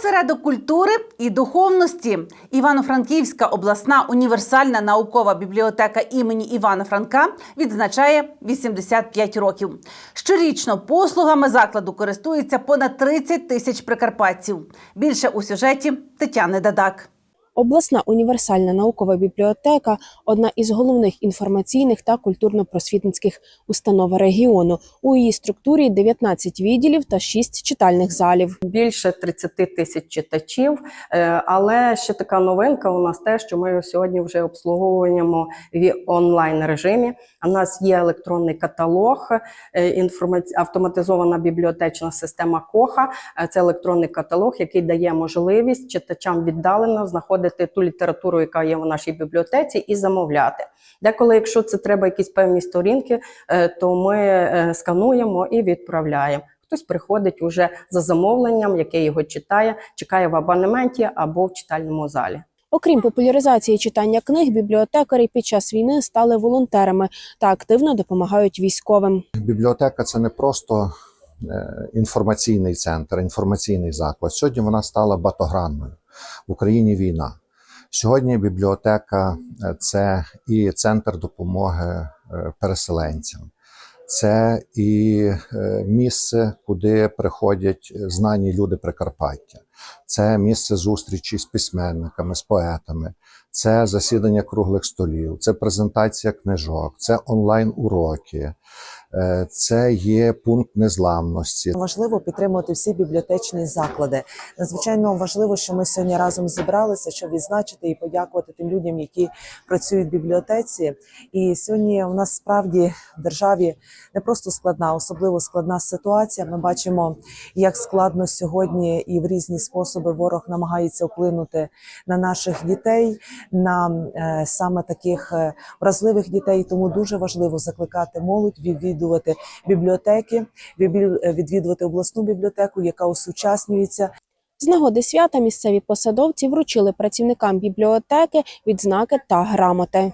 Осередок культури і духовності. Івано-Франківська обласна універсальна наукова бібліотека імені Івана Франка відзначає 85 років. Щорічно послугами закладу користується понад 30 тисяч прикарпатців. Більше у сюжеті Тетяни Дадак. Обласна універсальна наукова бібліотека одна із головних інформаційних та культурно-просвітницьких установ регіону. У її структурі 19 відділів та 6 читальних залів. більше 30 тисяч читачів. Е, Але ще така новинка у нас те, що ми сьогодні вже обслуговуємо в онлайн режимі. У нас є електронний каталог, е, автоматизована бібліотечна система Коха. Е, Це електронний каталог, який дає можливість читачам віддалено знаходити ту літературу, яка є в нашій бібліотеці, і замовляти. Деколи, якщо це треба якісь певні сторінки, е, то ми е, скануємо і відправляємо. Хтось приходить уже за замовленням, яке його читає, чекає в абонементі або в читальному залі. Окрім популяризації читання книг, бібліотекарі під час війни стали волонтерами та активно допомагають військовим. Бібліотека це не просто е, інформаційний центр, інформаційний заклад. Сьогодні вона стала батогранною. В Україні війна. Сьогодні бібліотека е, це і центр допомоги е, переселенцям, це і е, місце, куди приходять знані люди Прикарпаття. Це місце зустрічі з письменниками, з поетами, це засідання круглих столів, це презентація книжок, це онлайн-уроки, е, це є пункт незламності. Важливо підтримувати всі бібліотечні заклади. Надзвичайно важливо, що ми сьогодні разом зібралися, щоб відзначити і подякувати тим людям, які працюють в бібліотеці. І сьогодні у нас справді в державі не просто складна, особливо складна ситуація. Ми бачимо, як складно сьогодні і в різні способи ворог намагається вплинути на наших дітей, на е, саме таких е, вразливих дітей. Тому дуже важливо закликати молодь відвідувати бібліотеки, відвідувати обласну бібліотеку, яка осучаснюється. З нагоди свята місцеві посадовці вручили працівникам бібліотеки відзнаки та грамоти.